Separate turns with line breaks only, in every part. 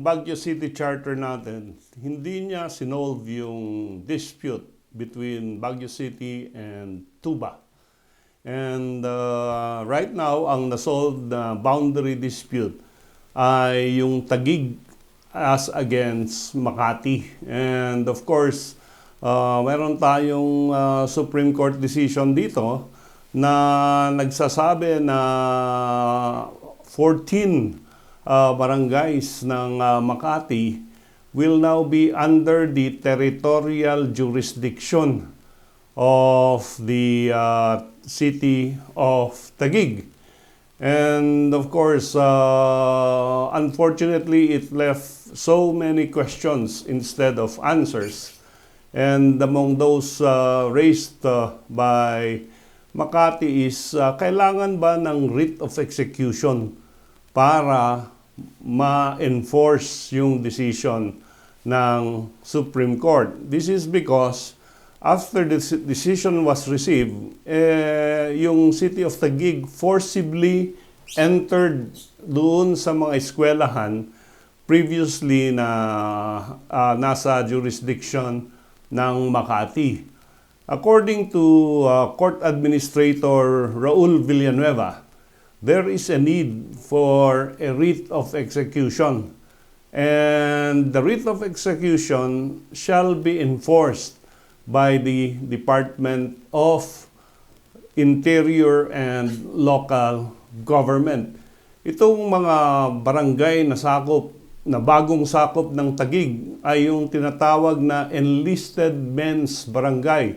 Baguio City Charter natin, hindi niya sinolve yung dispute between Baguio City and Tuba. And uh, right now, ang nasolved na boundary dispute ay yung Tagig as against Makati. And of course, uh, meron tayong uh, Supreme Court decision dito na nagsasabi na 14 uh, barangays ng uh, Makati will now be under the territorial jurisdiction of the uh, city of Taguig. And of course, uh, unfortunately, it left so many questions instead of answers. And among those uh, raised uh, by Makati is, uh, kailangan ba ng writ of execution para ma-enforce yung decision ng Supreme Court? This is because after the decision was received, eh, yung City of Taguig forcibly entered doon sa mga eskwelahan previously na ah, nasa jurisdiction ng Makati. According to uh, Court Administrator Raul Villanueva, there is a need for a writ of execution. And the writ of execution shall be enforced by the Department of Interior and Local Government. Itong mga barangay na sakop, na bagong sakop ng Tagig ay yung tinatawag na Enlisted Men's Barangay.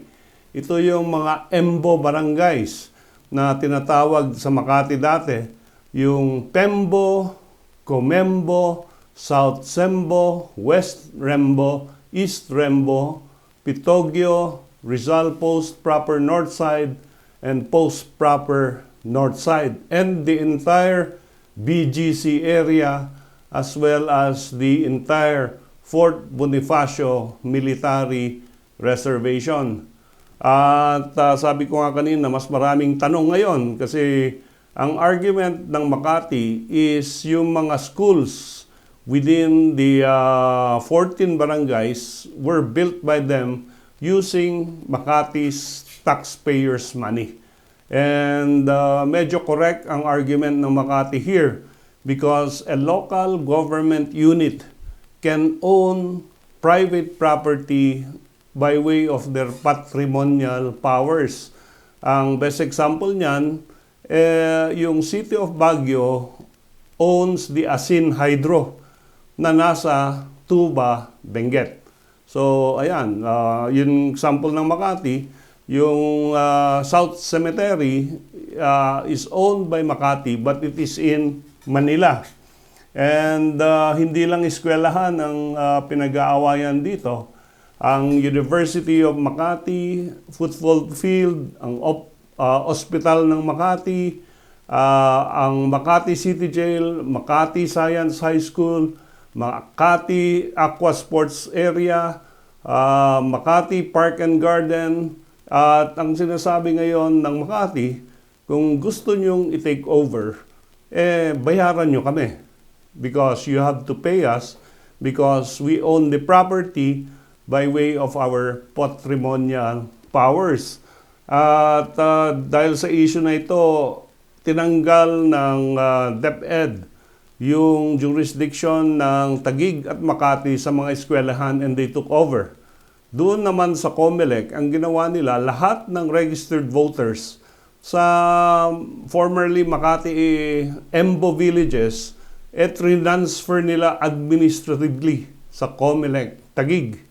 Ito yung mga EMBO barangays na tinatawag sa Makati dati, yung Pembo, Comembo, South Sembo, West Rembo, East Rembo, Pitogyo, Rizal Post Proper North Side, and Post Proper North Side, and the entire BGC area as well as the entire Fort Bonifacio Military Reservation. At ah, sabi ko nga kanina, mas maraming tanong ngayon kasi ang argument ng Makati is yung mga schools within the ah, 14 barangays were built by them using Makati's taxpayers' money. And uh, medyo correct ang argument ng Makati here because a local government unit can own private property by way of their patrimonial powers. Ang best example niyan, eh, yung City of Baguio owns the Asin Hydro na nasa Tuba, Benguet. So, ayan, ah, yung example ng Makati, yung ah, South Cemetery ah, is owned by Makati but it is in Manila. And ah, hindi lang eskwelahan ang ah, pinag-aawayan dito. Ang University of Makati, football field, ang op- ah, hospital ng Makati, ah, ang Makati City Jail, Makati Science High School, Makati Aqua Sports Area, ah, Makati Park and Garden, at ang sinasabi ngayon ng Makati, kung gusto nyong i-take over, eh, bayaran nyo kami. Because you have to pay us because we own the property by way of our patrimonial powers. At ah, dahil sa issue na ito, tinanggal ng ah, DepEd yung jurisdiction ng Tagig at Makati sa mga eskwelahan and they took over. Doon naman sa COMELEC, ang ginawa nila, lahat ng registered voters sa formerly Makati Embo villages, et transfer nila administratively sa COMELEC, Tagig.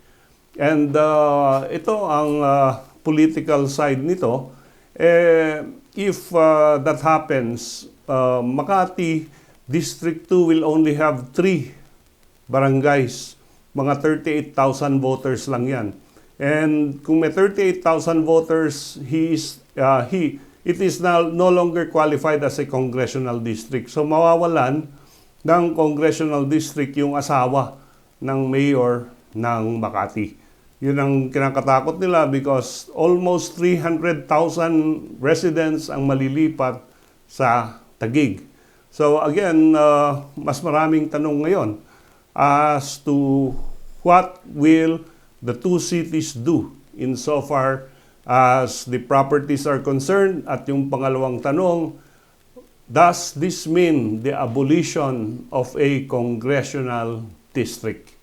And uh, ito ang uh, political side nito. Eh, if uh, that happens, uh, Makati District 2 will only have 3 barangays. Mga 38,000 voters lang yan. And kung may 38,000 voters, he is, uh, he, it is now no longer qualified as a congressional district. So mawawalan ng congressional district yung asawa ng mayor ng Makati. Yun ang kinakatakot nila because almost 300,000 residents ang malilipat sa Tagig. So again, uh, mas maraming tanong ngayon. as to what will the two cities do insofar as the properties are concerned. At yung pangalawang tanong, does this mean the abolition of a congressional district?